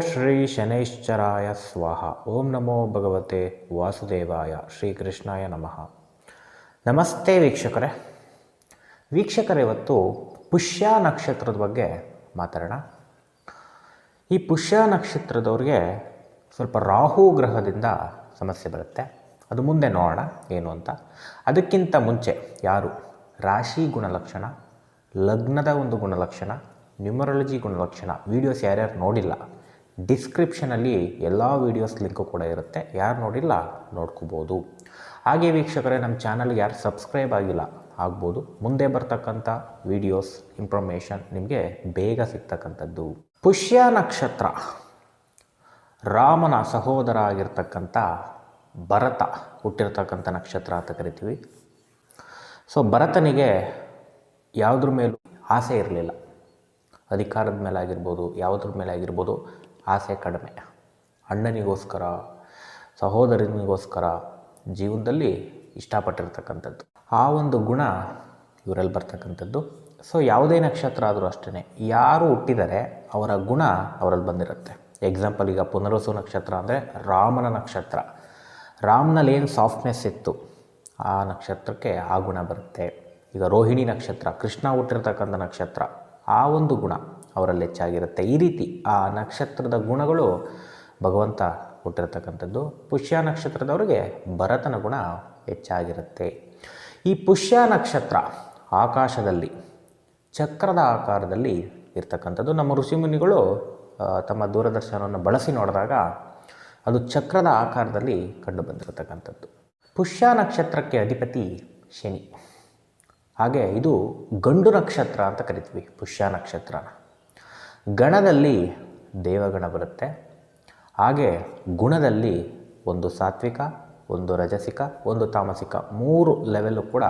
ಶ್ರೀ ಶನೈಶ್ಚರಾಯ ಸ್ವಾಹ. ಓಂ ನಮೋ ಭಗವತೆ ವಾಸುದೇವಾಯ ಶ್ರೀಕೃಷ್ಣಾಯ ನಮಃ. ನಮಸ್ತೆ ವೀಕ್ಷಕರೇ. ವೀಕ್ಷಕರೇ, ಇವತ್ತು ಪುಷ್ಯ ನಕ್ಷತ್ರದ ಬಗ್ಗೆ ಮಾತಾಡೋಣ. ಈ ಪುಷ್ಯ ನಕ್ಷತ್ರದವ್ರಿಗೆ ಸ್ವಲ್ಪ ರಾಹು ಗ್ರಹದಿಂದ ಸಮಸ್ಯೆ ಬರುತ್ತೆ. ಅದು ಮುಂದೆ ನೋಡೋಣ ಏನು ಅಂತ. ಅದಕ್ಕಿಂತ ಮುಂಚೆ ಯಾರು? ರಾಶಿ ಗುಣಲಕ್ಷಣ, ಲಗ್ನದ ಒಂದು ಗುಣಲಕ್ಷಣ, ನ್ಯೂಮರಾಲಜಿ ಗುಣಲಕ್ಷಣ. ವೀಡಿಯೋಸ್ ಯಾರ್ಯಾರು ನೋಡಿಲ್ಲ. ಡಿಸ್ಕ್ರಿಪ್ಷನಲ್ಲಿ ಎಲ್ಲ ವೀಡಿಯೋಸ್ ಲಿಂಕು ಕೂಡ ಇರುತ್ತೆ. ಯಾರು ನೋಡಿಲ್ಲ ನೋಡ್ಕೋಬೋದು. ಹಾಗೆ ವೀಕ್ಷಕರೇ ನಮ್ಮ ಚಾನಲ್ಗೆ ಯಾರು ಸಬ್ಸ್ಕ್ರೈಬ್ ಆಗಿಲ್ಲ, ಆಗ್ಬೋದು. ಮುಂದೆ ಬರ್ತಕ್ಕಂಥ ವೀಡಿಯೋಸ್ ಇನ್ಫಾರ್ಮೇಷನ್ ನಿಮಗೆ ಬೇಗ ಸಿಗ್ತಕ್ಕಂಥದ್ದು. ಪುಷ್ಯ ನಕ್ಷತ್ರ, ರಾಮನ ಸಹೋದರ ಆಗಿರ್ತಕ್ಕಂಥ ಭರತ ಹುಟ್ಟಿರ್ತಕ್ಕಂಥ ನಕ್ಷತ್ರ ಅಂತ ಕರಿತೀವಿ. ಸೊ ಭರತನಿಗೆ ಯಾವುದ್ರ ಮೇಲೂ ಆಸೆ ಇರಲಿಲ್ಲ. ಅಧಿಕಾರದ ಮೇಲೆ ಆಗಿರ್ಬೋದು ಯಾವುದ್ರ ಮೇಲೆ ಆಗಿರ್ಬೋದು ಆಸೆ ಕಡಿಮೆ. ಅಣ್ಣನಿಗೋಸ್ಕರ, ಸಹೋದರನಿಗೋಸ್ಕರ ಜೀವನದಲ್ಲಿ ಇಷ್ಟಪಟ್ಟಿರ್ತಕ್ಕಂಥದ್ದು. ಆ ಒಂದು ಗುಣ ಇವರಲ್ಲಿ ಬರ್ತಕ್ಕಂಥದ್ದು. ಸೊ ಯಾವುದೇ ನಕ್ಷತ್ರ ಆದರೂ ಅಷ್ಟೇ ಯಾರು ಹುಟ್ಟಿದರೆ ಅವರ ಗುಣ ಅವರಲ್ಲಿ ಬಂದಿರುತ್ತೆ. ಎಕ್ಸಾಂಪಲ್ ಈಗ ಪುನರ್ವಸು ನಕ್ಷತ್ರ ಅಂದರೆ ರಾಮನ ನಕ್ಷತ್ರ. ರಾಮ್ನಲ್ಲಿ ಏನು ಸಾಫ್ಟ್ನೆಸ್ ಇತ್ತು, ಆ ನಕ್ಷತ್ರಕ್ಕೆ ಆ ಗುಣ ಬರುತ್ತೆ. ಈಗ ರೋಹಿಣಿ ನಕ್ಷತ್ರ, ಕೃಷ್ಣ ಹುಟ್ಟಿರ್ತಕ್ಕಂಥ ನಕ್ಷತ್ರ, ಆ ಒಂದು ಗುಣ. ಅವರಲ್ಲಿ ಹೆಚ್ಚಾಗಿರುತ್ತೆ. ಈ ರೀತಿ ಆ ನಕ್ಷತ್ರದ ಗುಣಗಳು ಭಗವಂತ ಕೊಟ್ಟಿರತಕ್ಕಂಥದ್ದು ಪುಷ್ಯ ನಕ್ಷತ್ರದವರಿಗೆ ಭರತನ ಗುಣ ಹೆಚ್ಚಾಗಿರುತ್ತೆ. ಈ ಪುಷ್ಯ ನಕ್ಷತ್ರ ಆಕಾಶದಲ್ಲಿ, ಚಕ್ರದ ಆಕಾರದಲ್ಲಿ ಇರ್ತಕ್ಕಂಥದ್ದು. ನಮ್ಮ ಋಷಿಮುನಿಗಳು ತಮ್ಮ ದೂರದರ್ಶನವನ್ನು ಬಳಸಿ ನೋಡಿದಾಗ ಅದು ಚಕ್ರದ ಆಕಾರದಲ್ಲಿ ಕಂಡು ಬಂದಿರತಕ್ಕಂಥದ್ದು ಪುಷ್ಯ ನಕ್ಷತ್ರಕ್ಕೆ ಅಧಿಪತಿ ಶನಿ. ಹಾಗೆ ಇದು ಗಂಡು ನಕ್ಷತ್ರ ಅಂತ ಕರಿತೀವಿ. ಪುಷ್ಯ ನಕ್ಷತ್ರನ ಗಣದಲ್ಲಿ ದೇವಗಣ ಬರುತ್ತೆ. ಹಾಗೆ ಗುಣದಲ್ಲಿ ಒಂದು ಸಾತ್ವಿಕ, ಒಂದು ರಜಸಿಕ, ಒಂದು ತಾಮಸಿಕ ಮೂರು ಲೆವೆಲ್ಲು ಕೂಡ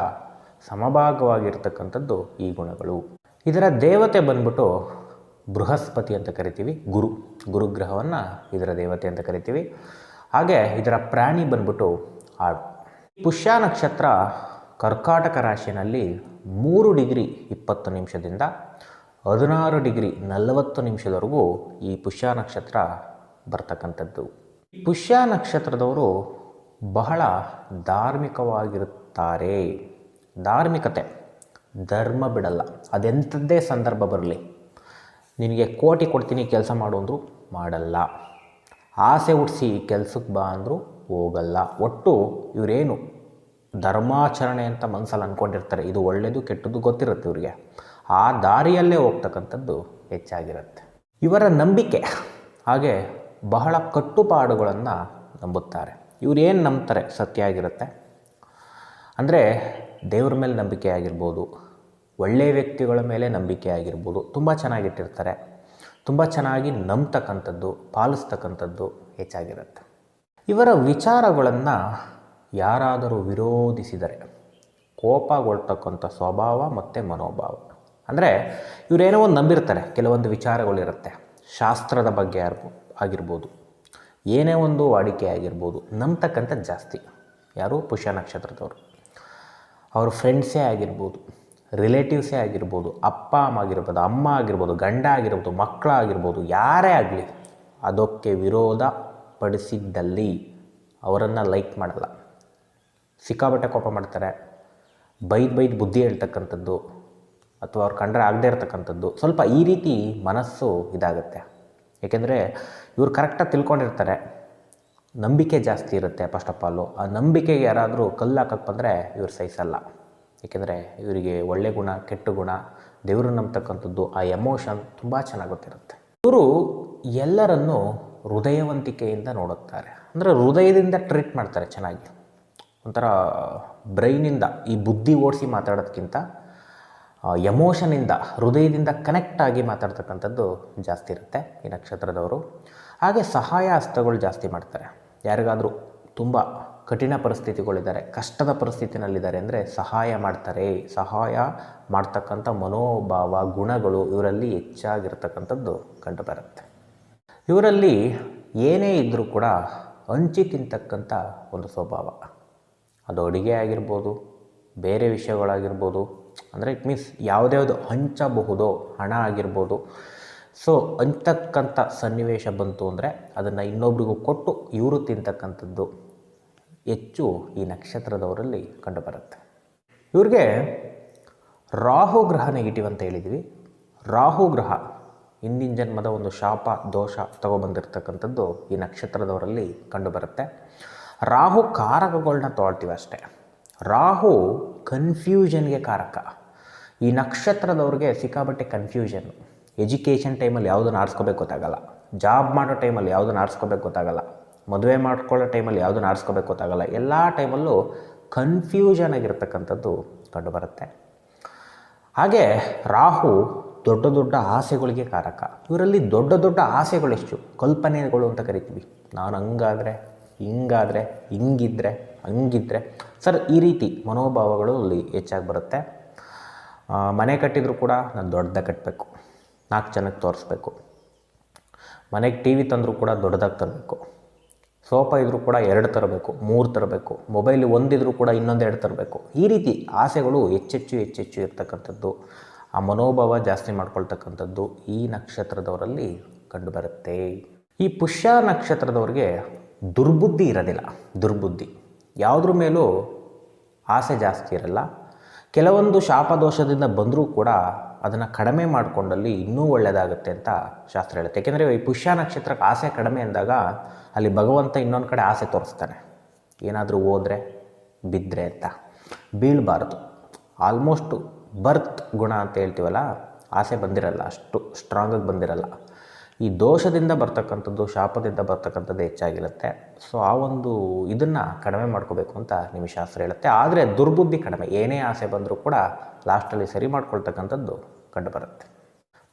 ಸಮಭಾಗವಾಗಿರ್ತಕ್ಕಂಥದ್ದು ಈ ಗುಣಗಳು. ಇದರ ದೇವತೆ ಬಂದ್ಬಿಟ್ಟು ಬೃಹಸ್ಪತಿ ಅಂತ ಕರಿತೀವಿ, ಗುರು. ಗುರುಗ್ರಹವನ್ನು ಇದರ ದೇವತೆ ಅಂತ ಕರಿತೀವಿ. ಹಾಗೆ ಇದರ ಪ್ರಾಣಿ ಬಂದ್ಬಿಟ್ಟು ಆಡು ಪುಷ್ಯ ನಕ್ಷತ್ರ ಕರ್ಕಾಟಕ ರಾಶಿಯಲ್ಲಿ ಮೂರು ಡಿಗ್ರಿ ಇಪ್ಪತ್ತು ನಿಮಿಷದಿಂದ ಹದಿನಾರು ಡಿಗ್ರಿ ನಲವತ್ತು ನಿಮಿಷದವರೆಗೂ ಈ ಪುಷ್ಯ ನಕ್ಷತ್ರ ಬರ್ತಕ್ಕಂಥದ್ದು. ಪುಷ್ಯ ನಕ್ಷತ್ರದವರು ಬಹಳ ಧಾರ್ಮಿಕವಾಗಿರುತ್ತಾರೆ. ಧಾರ್ಮಿಕತೆ, ಧರ್ಮ ಬಿಡಲ್ಲ. ಅದೆಂಥದ್ದೇ ಸಂದರ್ಭ ಬರಲಿ. ನಿನಗೆ ಕೋಟಿ ಕೊಡ್ತೀನಿ, ಕೆಲಸ ಮಾಡು ಮಾಡಲ್ಲ. ಆಸೆ ಹುಟ್ಟಿಸಿ ಕೆಲಸಕ್ಕೆ ಬಾ ಅಂದರೂ ಹೋಗಲ್ಲ. ಒಟ್ಟು ಇವರೇನು ಧರ್ಮಾಚರಣೆ ಅಂತ ಮನಸ್ಸಲ್ಲಿ ಅಂದ್ಕೊಂಡಿರ್ತಾರೆ ಇದು ಒಳ್ಳೆಯದು ಕೆಟ್ಟದ್ದು ಗೊತ್ತಿರುತ್ತೆ ಇವರಿಗೆ. ಆ ದಾರಿಯಲ್ಲೇ ಹೋಗ್ತಕ್ಕಂಥದ್ದು ಹೆಚ್ಚಾಗಿರುತ್ತೆ. ಇವರ ನಂಬಿಕೆ, ಹಾಗೆ ಬಹಳ ಕಟ್ಟುಪಾಡುಗಳನ್ನು ನಂಬುತ್ತಾರೆ. ಇವ್ರು ಏನು ನಂಬ್ತಾರೆ ಸತ್ಯ ಆಗಿರುತ್ತೆ? ಅಂದರೆ ದೇವ್ರ ಮೇಲೆ ನಂಬಿಕೆ ಆಗಿರ್ಬೋದು ಒಳ್ಳೆಯ ವ್ಯಕ್ತಿಗಳ ಮೇಲೆ ನಂಬಿಕೆ ಆಗಿರ್ಬೋದು, ತುಂಬ ಚೆನ್ನಾಗಿಟ್ಟಿರ್ತಾರೆ. ತುಂಬ ಚೆನ್ನಾಗಿ ನಂಬ್ತಕ್ಕಂಥದ್ದು, ಪಾಲಿಸ್ತಕ್ಕಂಥದ್ದು ಹೆಚ್ಚಾಗಿರುತ್ತೆ. ಇವರ ವಿಚಾರಗಳನ್ನು ಯಾರಾದರೂ ವಿರೋಧಿಸಿದರೆ, ಕೋಪಗೊಳ್ತಕ್ಕಂಥ ಸ್ವಭಾವ ಮತ್ತು ಮನೋಭಾವ. ಅಂದರೆ ಇವರೇನೋ ಒಂದು ನಂಬಿರ್ತಾರೆ, ಕೆಲವೊಂದು ವಿಚಾರಗಳಿರುತ್ತೆ. ಶಾಸ್ತ್ರದ ಬಗ್ಗೆ ಯಾರು ಆಗಿರ್ಬೋದು. ಏನೇ ಒಂದು ವಾಡಿಕೆ ಆಗಿರ್ಬೋದು ನಂಬ್ತಕ್ಕಂಥದ್ದು ಜಾಸ್ತಿ. ಯಾರು? ಪುಷ್ಯ ನಕ್ಷತ್ರದವರು. ಅವ್ರ ಫ್ರೆಂಡ್ಸೇ ಆಗಿರ್ಬೋದು ರಿಲೇಟಿವ್ಸೇ ಆಗಿರ್ಬೋದು, ಅಪ್ಪ, ಅಮ್ಮ ಆಗಿರ್ಬೋದು ಅಮ್ಮ ಆಗಿರ್ಬೋದು, ಗಂಡ ಆಗಿರ್ಬೋದು ಮಕ್ಕಳಾಗಿರ್ಬೋದು ಯಾರೇ ಆಗಲಿ, ಅದಕ್ಕೆ ವಿರೋಧ ಪಡಿಸಿದ್ದಲ್ಲಿ ಅವರನ್ನು ಲೈಕ್ ಮಾಡಲ್ಲ. ಸಿಕ್ಕಾಬಟ್ಟೆ ಕೋಪ ಮಾಡ್ತಾರೆ. ಬೈದು ಬೈದು ಬುದ್ಧಿ ಹೇಳ್ತಕ್ಕಂಥದ್ದು ಅಥವಾ ಅವ್ರು ಕಂಡ್ರೆ ಆಗದೇ ಇರ್ತಕ್ಕಂಥದ್ದು, ಸ್ವಲ್ಪ ಈ ರೀತಿ ಮನಸ್ಸು ಇದಾಗುತ್ತೆ. ಏಕೆಂದರೆ ಇವ್ರು ಕರೆಕ್ಟಾಗಿ ತಿಳ್ಕೊಂಡಿರ್ತಾರೆ. ನಂಬಿಕೆ ಜಾಸ್ತಿ ಇರುತ್ತೆ ಫಸ್ಟ್ ಆಫ್ ಆಲು ಆ ನಂಬಿಕೆಗೆ ಯಾರಾದರೂ ಕಲ್ಲು ಹಾಕಕ್ಕೆ ಬಂದರೆ ಇವ್ರು ಸಹಿಸಲ್ಲ. ಏಕೆಂದರೆ ಇವರಿಗೆ ಒಳ್ಳೆ ಗುಣ, ಕೆಟ್ಟ ಗುಣ ದೇವರು ನಂಬ್ತಕ್ಕಂಥದ್ದು, ಆ ಎಮೋಷನ್ ತುಂಬ ಚೆನ್ನಾಗಿ ಗೊತ್ತಿರುತ್ತೆ. ಇವರು ಎಲ್ಲರನ್ನು ಹೃದಯವಂತಿಕೆಯಿಂದ ನೋಡುತ್ತಾರೆ. ಅಂದರೆ ಹೃದಯದಿಂದ ಟ್ರೀಟ್ ಮಾಡ್ತಾರೆ ಚೆನ್ನಾಗಿ. ಒಂಥರ ಬ್ರೈನಿಂದ ಈ ಬುದ್ಧಿ ಓಡಿಸಿ ಮಾತಾಡೋದಕ್ಕಿಂತ ಎಮೋಷನಿಂದ ಹೃದಯದಿಂದ ಕನೆಕ್ಟ್ ಆಗಿ ಮಾತಾಡ್ತಕ್ಕಂಥದ್ದು ಜಾಸ್ತಿ ಇರುತ್ತೆ ಈ ನಕ್ಷತ್ರದವರು. ಹಾಗೆ ಸಹಾಯ ಹಸ್ತಗಳು ಜಾಸ್ತಿ ಮಾಡ್ತಾರೆ. ಯಾರಿಗಾದರೂ ತುಂಬ ಕಠಿಣ ಪರಿಸ್ಥಿತಿಗಳಿದ್ದಾರೆ, ಕಷ್ಟದ ಪರಿಸ್ಥಿತಿನಲ್ಲಿದ್ದಾರೆ ಅಂದರೆ ಸಹಾಯ ಮಾಡ್ತಾರೆ. ಸಹಾಯ ಮಾಡ್ತಕ್ಕಂಥ ಮನೋಭಾವ, ಗುಣಗಳು ಇವರಲ್ಲಿ ಹೆಚ್ಚಾಗಿರ್ತಕ್ಕಂಥದ್ದು ಕಂಡುಬರುತ್ತೆ ಇವರಲ್ಲಿ ಏನೇ ಇದ್ದರೂ ಕೂಡ ಹಂಚಿ ತಿಂತಕ್ಕಂಥ ಒಂದು ಸ್ವಭಾವ. ಅದು ಅಡುಗೆ ಆಗಿರ್ಬೋದು, ಬೇರೆ ವಿಷಯಗಳಾಗಿರ್ಬೋದು ಅಂದರೆ ಇಟ್ ಮೀನ್ಸ್ ಯಾವುದ್ಯಾವುದು ಹಂಚಬಹುದು, ಹಣ ಆಗಿರ್ಬೋದು. ಸೊ ಅಂತಕ್ಕಂಥ ಸನ್ನಿವೇಶ ಬಂತು ಅಂದರೆ ಅದನ್ನು ಇನ್ನೊಬ್ರಿಗೂ ಕೊಟ್ಟು ಇವರು ತಿಂತಕ್ಕಂಥದ್ದು ಹೆಚ್ಚು ಈ ನಕ್ಷತ್ರದವರಲ್ಲಿ ಕಂಡುಬರುತ್ತೆ. ಇವ್ರಿಗೆ ರಾಹು ಗ್ರಹ ನೆಗೆಟಿವ್ ಅಂತ ಹೇಳಿದ್ವಿ. ರಾಹು ಗ್ರಹ ಹಿಂದಿನ ಜನ್ಮದ ಒಂದು ಶಾಪ, ದೋಷ ತಗೊಬಂದಿರ್ತಕ್ಕಂಥದ್ದು ಈ ನಕ್ಷತ್ರದವರಲ್ಲಿ ಕಂಡುಬರುತ್ತೆ. ರಾಹು ಕಾರಕಗಳನ್ನ ತೊಗೊಳ್ತೀವಿ ಅಷ್ಟೇ. ರಾಹು ಕನ್ಫ್ಯೂಷನ್ಗೆ ಕಾರಕ. ಈ ನಕ್ಷತ್ರದವ್ರಿಗೆ ಸಿಕ್ಕಾಬಟ್ಟೆ ಕನ್ಫ್ಯೂಷನ್ ಎಜುಕೇಷನ್ ಟೈಮಲ್ಲಿ ಯಾವುದನ್ನು ಆರಿಸ್ಕೋಬೇಕು ಗೊತ್ತಾಗಲ್ಲ. ಜಾಬ್ ಮಾಡೋ ಟೈಮಲ್ಲಿ ಯಾವುದನ್ನು ಆರಿಸ್ಕೋಬೇಕು ಗೊತ್ತಾಗಲ್ಲ. ಮದುವೆ ಮಾಡ್ಕೊಳ್ಳೋ ಟೈಮಲ್ಲಿ ಯಾವುದನ್ನು ಆರಿಸ್ಕೋಬೇಕು ಗೊತ್ತಾಗಲ್ಲ. ಎಲ್ಲ ಟೈಮಲ್ಲೂ ಕನ್ಫ್ಯೂಷನ್ ಆಗಿರ್ತಕ್ಕಂಥದ್ದು ಕಂಡುಬರುತ್ತೆ. ಹಾಗೆ ರಾಹು ದೊಡ್ಡ ದೊಡ್ಡ ಆಸೆಗಳಿಗೆ ಕಾರಕ. ಇವರಲ್ಲಿ ದೊಡ್ಡ ದೊಡ್ಡ ಆಸೆಗಳೆಷ್ಟು ಕಲ್ಪನೆಗಳು ಅಂತ ಕರಿತೀವಿ. ನಾನು ಹಂಗಾದರೆ, ಹಿಂಗಾದರೆ, ಹಿಂಗಿದ್ರೆ, ಹಂಗಿದ್ರೆ ಸರ್, ಈ ರೀತಿ ಮನೋಭಾವಗಳು ಅಲ್ಲಿ ಹೆಚ್ಚಾಗಿ ಬರುತ್ತೆ. ಮನೆ ಕಟ್ಟಿದರೂ ಕೂಡ ನಾನು ದೊಡ್ಡದಾಗಿ ಕಟ್ಟಬೇಕು ನಾಲ್ಕು ಜನಕ್ಕೆ ತೋರಿಸ್ಬೇಕು. ಮನೆಗೆ ಟಿ ವಿ ತಂದರೂ ಕೂಡ ದೊಡ್ಡದಾಗಿ ತರಬೇಕು. ಸೋಫಾ ಇದ್ದರೂ ಕೂಡ ಎರಡು ತರಬೇಕು, ಮೂರು ತರಬೇಕು, ಮೊಬೈಲ್ ಒಂದಿದ್ರೂ ಕೂಡ ಇನ್ನೊಂದೆರಡು ತರಬೇಕು. ಈ ರೀತಿ ಆಸೆಗಳು ಹೆಚ್ಚೆಚ್ಚು ಹೆಚ್ಚೆಚ್ಚು ಇರ್ತಕ್ಕಂಥದ್ದು, ಆ ಮನೋಭಾವ ಜಾಸ್ತಿ ಮಾಡ್ಕೊಳ್ತಕ್ಕಂಥದ್ದು ಈ ನಕ್ಷತ್ರದವರಲ್ಲಿ ಕಂಡುಬರುತ್ತೆ. ಈ ಪುಷ್ಯ ನಕ್ಷತ್ರದವ್ರಿಗೆ ದುರ್ಬುದ್ಧಿ ಇರೋದಿಲ್ಲ, ದುರ್ಬುದ್ಧಿ. ಯಾವುದ್ರ ಮೇಲೂ ಆಸೆ ಜಾಸ್ತಿ ಇರಲ್ಲ. ಕೆಲವೊಂದು ಶಾಪದೋಷದಿಂದ ಬಂದರೂ ಕೂಡ ಅದನ್ನು ಕಡಿಮೆ ಮಾಡಿಕೊಂಡಲ್ಲಿ ಇನ್ನೂ ಒಳ್ಳೆಯದಾಗುತ್ತೆ ಅಂತ ಶಾಸ್ತ್ರ ಹೇಳುತ್ತೆ. ಏಕೆಂದರೆ ಈ ಪುಷ್ಯ ನಕ್ಷತ್ರಕ್ಕೆ ಆಸೆ ಕಡಿಮೆ ಅಂದಾಗ ಅಲ್ಲಿ ಭಗವಂತ ಇನ್ನೊಂದು ಕಡೆ ಆಸೆ ತೋರಿಸ್ತಾನೆ. ಏನಾದರೂ ಹೋದರೆ ಬಿದ್ದರೆ ಅಂತ. ಬೀಳಬಾರ್ದು. ಆಲ್ಮೋಸ್ಟು ಬರ್ತ್ ಗುಣ ಅಂತ ಹೇಳ್ತೀವಲ್ಲ, ಆಸೆ ಬಂದಿರಲ್ಲ, ಅಷ್ಟು ಸ್ಟ್ರಾಂಗಾಗಿ ಬಂದಿರಲ್ಲ. ಈ ದೋಷದಿಂದ ಬರ್ತಕ್ಕಂಥದ್ದು, ಶಾಪದಿಂದ ಬರ್ತಕ್ಕಂಥದ್ದು ಹೆಚ್ಚಾಗಿರುತ್ತೆ. ಸೊ ಆ ಒಂದು ಇದನ್ನು ಕಡಿಮೆ ಮಾಡ್ಕೋಬೇಕು ಅಂತ ನಿಮ್ಮ ಶಾಸ್ತ್ರ ಹೇಳುತ್ತೆ. ಆದರೆ ದುರ್ಬುದ್ಧಿ ಕಡಿಮೆ. ಏನೇ ಆಸೆ ಬಂದರೂ ಕೂಡ ಲಾಸ್ಟಲ್ಲಿ ಸರಿ ಮಾಡ್ಕೊಳ್ತಕ್ಕಂಥದ್ದು ಕಂಡುಬರುತ್ತೆ.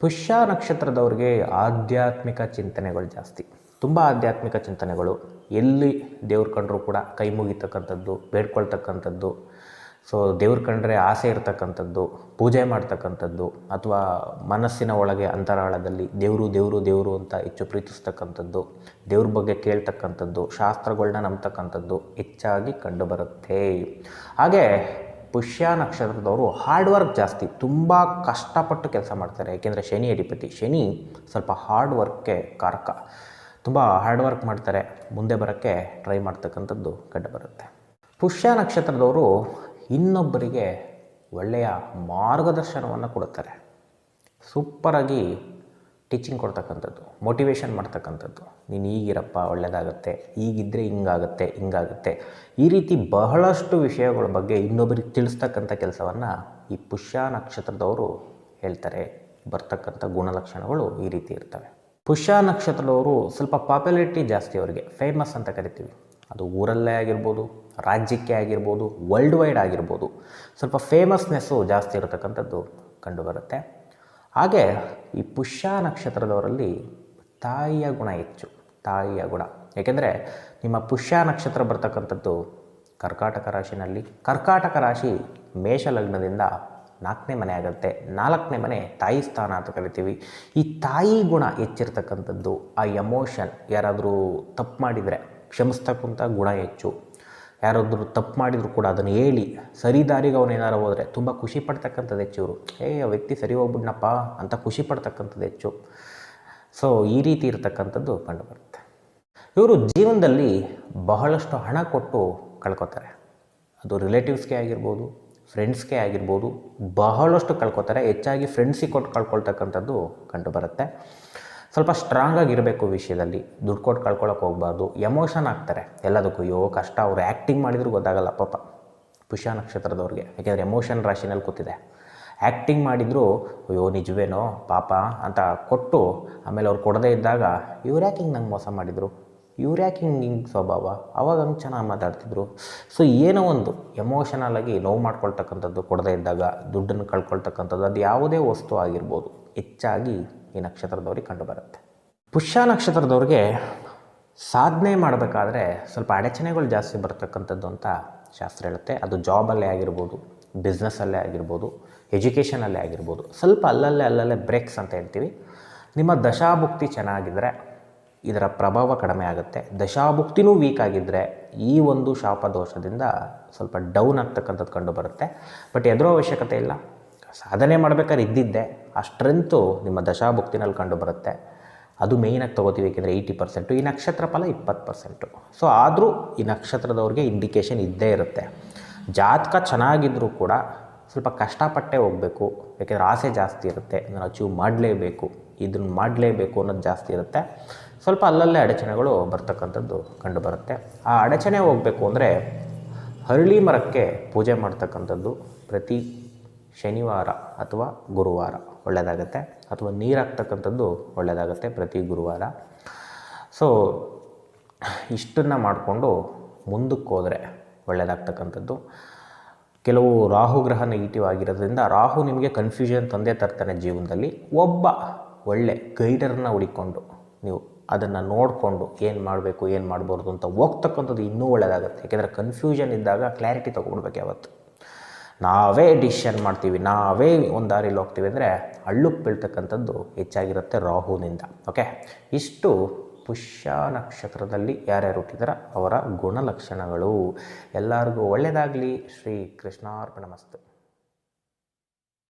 ಪುಷ್ಯ ನಕ್ಷತ್ರದವ್ರಿಗೆ ಆಧ್ಯಾತ್ಮಿಕ ಚಿಂತನೆಗಳು ಜಾಸ್ತಿ. ತುಂಬ ಆಧ್ಯಾತ್ಮಿಕ ಚಿಂತನೆಗಳು. ಎಲ್ಲಿ ದೇವ್ರು ಕಂಡರೂ ಕೂಡ ಕೈ ಮುಗಿತಕ್ಕಂಥದ್ದು, ಬೇಡ್ಕೊಳ್ತಕ್ಕಂಥದ್ದು ಸೊ ದೇವ್ರ ಕಂಡ್ರೆ ಆಸೆ ಇರ್ತಕ್ಕಂಥದ್ದು, ಪೂಜೆ ಮಾಡ್ತಕ್ಕಂಥದ್ದು, ಅಥವಾ ಮನಸ್ಸಿನ ಒಳಗೆ ಅಂತರಾಳದಲ್ಲಿ ದೇವರು ದೇವರು ದೇವರು ಅಂತ ಹೆಚ್ಚು ಪ್ರೀತಿಸ್ತಕ್ಕಂಥದ್ದು, ದೇವ್ರ ಬಗ್ಗೆ ಕೇಳ್ತಕ್ಕಂಥದ್ದು ಶಾಸ್ತ್ರಗಳನ್ನ ನಂಬ್ತಕ್ಕಂಥದ್ದು ಹೆಚ್ಚಾಗಿ ಕಂಡುಬರುತ್ತೆ. ಹಾಗೆ ಪುಷ್ಯ ನಕ್ಷತ್ರದವರು ಹಾರ್ಡ್ ವರ್ಕ್ ಜಾಸ್ತಿ, ತುಂಬ ಕಷ್ಟಪಟ್ಟು ಕೆಲಸ ಮಾಡ್ತಾರೆ. ಏಕೆಂದರೆ ಶನಿ ಅಧಿಪತಿ, ಶನಿ ಸ್ವಲ್ಪ ಹಾರ್ಡ್ ವರ್ಕ್ಗೆ ಕಾರಕ. ತುಂಬ ಹಾರ್ಡ್ ವರ್ಕ್ ಮಾಡ್ತಾರೆ, ಮುಂದೆ ಬರೋಕ್ಕೆ ಟ್ರೈ ಮಾಡ್ತಕ್ಕಂಥದ್ದು ಕಂಡುಬರುತ್ತೆ. ಪುಷ್ಯ ನಕ್ಷತ್ರದವರು ಇನ್ನೊಬ್ಬರಿಗೆ ಒಳ್ಳೆಯ ಮಾರ್ಗದರ್ಶನವನ್ನು ಕೊಡುತ್ತಾರೆ. ಸೂಪರಾಗಿ ಟೀಚಿಂಗ್ ಕೊಡ್ತಕ್ಕಂಥದ್ದು ಮೋಟಿವೇಶನ್ ಮಾಡ್ತಕ್ಕಂಥದ್ದು. ನೀನು ಈಗಿರಪ್ಪ ಒಳ್ಳೆಯದಾಗತ್ತೆ ಈಗಿದ್ದರೆ ಹಿಂಗಾಗತ್ತೆ ಹಿಂಗಾಗತ್ತೆ. ಈ ರೀತಿ ಬಹಳಷ್ಟು ವಿಷಯಗಳ ಬಗ್ಗೆ ಇನ್ನೊಬ್ಬರಿಗೆ ತಿಳಿಸ್ತಕ್ಕಂಥ ಕೆಲಸವನ್ನು ಈ ಪುಷ್ಯ ನಕ್ಷತ್ರದವರು ಹೇಳ್ತಾರೆ. ಬರ್ತಕ್ಕಂಥ ಗುಣಲಕ್ಷಣಗಳು ಈ ರೀತಿ ಇರ್ತವೆ. ಪುಷ್ಯ ನಕ್ಷತ್ರದವರು ಸ್ವಲ್ಪ ಪಾಪ್ಯುಲಾರಿಟಿ ಜಾಸ್ತಿ ಅವರಿಗೆ. ಫೇಮಸ್ ಅಂತ ಕರಿತೀವಿ. ಅದು ಊರಲ್ಲೇ ಆಗಿರ್ಬೋದು, ರಾಜ್ಯಕ್ಕೆ ಆಗಿರ್ಬೋದು ವರ್ಲ್ಡ್ ವೈಡ್ ಆಗಿರ್ಬೋದು. ಸ್ವಲ್ಪ ಫೇಮಸ್ನೆಸ್ಸು ಜಾಸ್ತಿ ಇರತಕ್ಕಂಥದ್ದು ಕಂಡುಬರುತ್ತೆ. ಹಾಗೆ ಈ ಪುಷ್ಯ ನಕ್ಷತ್ರದವರಲ್ಲಿ ತಾಯಿಯ ಗುಣ ಹೆಚ್ಚು, ತಾಯಿಯ ಗುಣ. ಏಕೆಂದರೆ ನಿಮ್ಮ ಪುಷ್ಯ ನಕ್ಷತ್ರ ಬರ್ತಕ್ಕಂಥದ್ದು ಕರ್ಕಾಟಕ ರಾಶಿನಲ್ಲಿ, ಕರ್ಕಾಟಕ ರಾಶಿ ಮೇಷ ಲಗ್ನದಿಂದ ನಾಲ್ಕನೇ ಮನೆ ಆಗುತ್ತೆ. ನಾಲ್ಕನೇ ಮನೆ ತಾಯಿ ಸ್ಥಾನ ಅಂತ ಕರಿತೀವಿ. ಈ ತಾಯಿ ಗುಣ ಹೆಚ್ಚಿರ್ತಕ್ಕಂಥದ್ದು, ಆ ಎಮೋಷನ್ ಯಾರಾದರೂ ತಪ್ಪು ಮಾಡಿದರೆ ಕ್ಷಮಿಸ್ತಕ್ಕಂಥ ಗುಣ ಹೆಚ್ಚು. ಯಾರಾದರೂ ತಪ್ಪು ಮಾಡಿದರೂ ಕೂಡ ಅದನ್ನು ಹೇಳಿ, ಸರಿ ದಾರಿಗೆ ಅವನು ಏನಾರು ಹೋದರೆ ತುಂಬ ಖುಷಿ ಪಡ್ತಕ್ಕಂಥದ್ದು ಹೆಚ್ಚು ಇವರು. ಏ, ಆ ವ್ಯಕ್ತಿ ಸರಿ ಹೋಗ್ಬಿಡ್ನಪ್ಪ ಅಂತ ಖುಷಿ ಪಡ್ತಕ್ಕಂಥದ್ದು ಹೆಚ್ಚು. ಸೊ ಈ ರೀತಿ ಇರತಕ್ಕಂಥದ್ದು ಕಂಡುಬರುತ್ತೆ ಇವರು ಜೀವನದಲ್ಲಿ ಬಹಳಷ್ಟು ಹಣ ಕೊಟ್ಟು ಕಳ್ಕೊತಾರೆ. ಅದು ರಿಲೇಟಿವ್ಸ್ಗೆ ಆಗಿರ್ಬೋದು ಫ್ರೆಂಡ್ಸ್ಗೆ ಆಗಿರ್ಬೋದು, ಬಹಳಷ್ಟು ಕಳ್ಕೊತಾರೆ. ಹೆಚ್ಚಾಗಿ ಫ್ರೆಂಡ್ಸಿಗೆ ಕೊಟ್ಟು ಕಳ್ಕೊಳ್ತಕ್ಕಂಥದ್ದು ಕಂಡುಬರುತ್ತೆ ಸ್ವಲ್ಪ ಸ್ಟ್ರಾಂಗ್ ಆಗಿರಬೇಕು ವಿಷಯದಲ್ಲಿ. ದುಡ್ಡು ಕೊಟ್ಟು ಕಳ್ಕೊಳಕ್ಕೆ ಹೋಗ್ಬಾರ್ದು. ಎಮೋಷನ್ ಆಗ್ತಾರೆ. ಎಲ್ಲದಕ್ಕೂ. ಅಯ್ಯೋ, ಕಷ್ಟ. ಅವ್ರು ಆ್ಯಕ್ಟಿಂಗ್ ಮಾಡಿದ್ರು ಗೊತ್ತಾಗಲ್ಲ ಪಾಪ. ಪುಷ್ಯ ನಕ್ಷತ್ರದವ್ರಿಗೆ. ಯಾಕೆಂದರೆ ಎಮೋಷನ್ ರಾಶಿನಲ್ಲಿ ಕೂತಿದೆ. ಆ್ಯಕ್ಟಿಂಗ್ ಮಾಡಿದ್ರು, ಅಯ್ಯೋ, ನಿಜವೇನೋ? ಪಾಪ. ಅಂತ ಕೊಟ್ಟು ಆಮೇಲೆ ಅವ್ರು ಕೊಡದೇ ಇದ್ದಾಗ, ಇವ್ರು ಯಾಕೆ ನಂಗೆ ಮೋಸ ಮಾಡಿದರು? ಇವ್ರು ಯಾಕೆ ಹಿಂಗೆ ಹಿಂಗೆ ಸ್ವಭಾವ? ಅವಾಗ ಹಂಗೆ ಚೆನ್ನಾಗಿ ಮಾತಾಡ್ತಿದ್ರು. ಸೊ ಏನೋ ಒಂದು ಎಮೋಷನಲ್ ಆಗಿ ಲವ್ ಮಾಡ್ಕೊಳ್ತಕ್ಕಂಥದ್ದು ಕೊಡದೇ ಇದ್ದಾಗ, ದುಡ್ಡನ್ನು ಕಳ್ಕೊಳ್ತಕ್ಕಂಥದ್ದು, ಅದು ಯಾವುದೇ ವಸ್ತು ಆಗಿರ್ಬೋದು. ಹೆಚ್ಚಾಗಿ ಈ ನಕ್ಷತ್ರದವ್ರಿಗೆ ಕಂಡುಬರುತ್ತೆ. ಪುಷ್ಯ ನಕ್ಷತ್ರದವ್ರಿಗೆ ಸಾಧನೆ ಮಾಡಬೇಕಾದ್ರೆ ಸ್ವಲ್ಪ ಅಡಚಣೆಗಳು ಜಾಸ್ತಿ ಬರ್ತಕ್ಕಂಥದ್ದು ಅಂತ ಶಾಸ್ತ್ರ ಹೇಳುತ್ತೆ. ಅದು ಜಾಬಲ್ಲೇ ಆಗಿರ್ಬೋದು ಬಿಸ್ನೆಸ್ಸಲ್ಲೇ ಆಗಿರ್ಬೋದು ಎಜುಕೇಷನಲ್ಲೇ ಆಗಿರ್ಬೋದು. ಸ್ವಲ್ಪ ಅಲ್ಲಲ್ಲೇ ಅಲ್ಲಲ್ಲೇ ಬ್ರೇಕ್ಸ್ ಅಂತ ಹೇಳ್ತೀವಿ. ನಿಮ್ಮ ದಶಾಭುಕ್ತಿ ಚೆನ್ನಾಗಿದ್ದರೆ ಇದರ ಪ್ರಭಾವ ಕಡಿಮೆ ಆಗುತ್ತೆ. ದಶಾಭುಕ್ತಿನೂ ವೀಕ್ ಆಗಿದ್ದರೆ ಈ ಒಂದು ಶಾಪ ದೋಷದಿಂದ ಸ್ವಲ್ಪ ಡೌನ್ ಆಗ್ತಕ್ಕಂಥದ್ದು ಕಂಡು ಬರುತ್ತೆ ಬಟ್ ಎದುರೋ ಅವಶ್ಯಕತೆ ಇಲ್ಲ. ಸಾಧನೆ ಮಾಡ್ಬೇಕಾದ್ರೆ ಇದ್ದಿದ್ದೆ. ಆ ಸ್ಟ್ರೆಂತು ನಿಮ್ಮ ದಶಾಭುಕ್ತಿನಲ್ಲಿ ಕಂಡು ಬರುತ್ತೆ ಅದು ಮೇಯ್ನಾಗಿ ತೊಗೋತೀವಿ ಏಕೆಂದರೆ ಏಯ್ಟಿ ಪರ್ಸೆಂಟು ಈ ನಕ್ಷತ್ರ ಫಲ ಇಪ್ಪತ್ತು ಪರ್ಸೆಂಟು ಸೊ ಆದರೂ ಈ ನಕ್ಷತ್ರದವ್ರಿಗೆ ಇಂಡಿಕೇಷನ್ ಇದ್ದೇ ಇರುತ್ತೆ. ಜಾತಕ ಚೆನ್ನಾಗಿದ್ದರೂ ಕೂಡ ಸ್ವಲ್ಪ ಕಷ್ಟಪಟ್ಟೆ ಹೋಗಬೇಕು. ಯಾಕೆಂದರೆ ಆಸೆ ಜಾಸ್ತಿ ಇರುತ್ತೆ. ನಾನು ಅಚೀವ್ ಮಾಡಲೇಬೇಕು. ಇದನ್ನು ಮಾಡಲೇಬೇಕು ಅನ್ನೋದು ಜಾಸ್ತಿ ಇರುತ್ತೆ. ಸ್ವಲ್ಪ ಅಲ್ಲಲ್ಲೇ ಅಡಚಣೆಗಳು ಬರ್ತಕ್ಕಂಥದ್ದು ಕಂಡು ಬರುತ್ತೆ ಆ ಅಡಚಣೆ ಹೋಗಬೇಕು ಅಂದರೆ ಹರಳಿ ಮರಕ್ಕೆ ಪೂಜೆ ಮಾಡ್ತಕ್ಕಂಥದ್ದು ಪ್ರತಿ ಶನಿವಾರ ಅಥವಾ ಗುರುವಾರ ಒಳ್ಳೆಯದಾಗತ್ತೆ. ಅಥವಾ ನೀರು ಹಾಕ್ತಕ್ಕಂಥದ್ದು ಒಳ್ಳೆಯದಾಗತ್ತೆ ಪ್ರತಿ ಗುರುವಾರ. ಸೊ ಇಷ್ಟನ್ನು ಮಾಡಿಕೊಂಡು ಮುಂದಕ್ಕೆ ಹೋದರೆ ಒಳ್ಳೆಯದಾಗ್ತಕ್ಕಂಥದ್ದು. ಕೆಲವು ರಾಹು ಗ್ರಹ ನೆಗೆಟಿವ್ ಆಗಿರೋದ್ರಿಂದ ರಾಹು ನಿಮಗೆ ಕನ್ಫ್ಯೂಷನ್ ತಂದೆ ತರ್ತಾನೆ ಜೀವನದಲ್ಲಿ. ಒಬ್ಬ ಒಳ್ಳೆ ಗೈಡರ್ನ ಹುಡಿಕೊಂಡು ನೀವು ಅದನ್ನು ನೋಡಿಕೊಂಡು ಏನು ಮಾಡಬೇಕು, ಏನು ಮಾಡಬಾರ್ದು ಅಂತ ಹೋಗ್ತಕ್ಕಂಥದ್ದು ಇನ್ನೂ ಒಳ್ಳೆಯದಾಗುತ್ತೆ ಯಾಕೆಂದರೆ ಕನ್ಫ್ಯೂಷನ್ ಇದ್ದಾಗ ಕ್ಲಾರಿಟಿ ತೊಗೊಳ್ಬೇಕು ಯಾವತ್ತು. ನಾವೇ ಡಿಸಿಷನ್ ಮಾಡ್ತೀವಿ, ನಾವೇ ಒಂದು ದಾರಿಲಿ ಹೋಗ್ತೀವಿ ಅಂದರೆ ಹಳ್ಳುಕ್ಕೆ ಬೀಳ್ತಕ್ಕಂಥದ್ದು ಹೆಚ್ಚಾಗಿರುತ್ತೆ ರಾಹುನಿಂದ ಓಕೆ ಇಷ್ಟು ಪುಷ್ಯ ನಕ್ಷತ್ರದಲ್ಲಿ ಯಾರ್ಯಾರು ಹುಟ್ಟಿದಾರ, ಅವರ ಗುಣಲಕ್ಷಣಗಳು. ಎಲ್ಲರಿಗೂ ಒಳ್ಳೆಯದಾಗಲಿ ಶ್ರೀ ಕೃಷ್ಣಾರ್ಪಣ ಮಸ್ತು.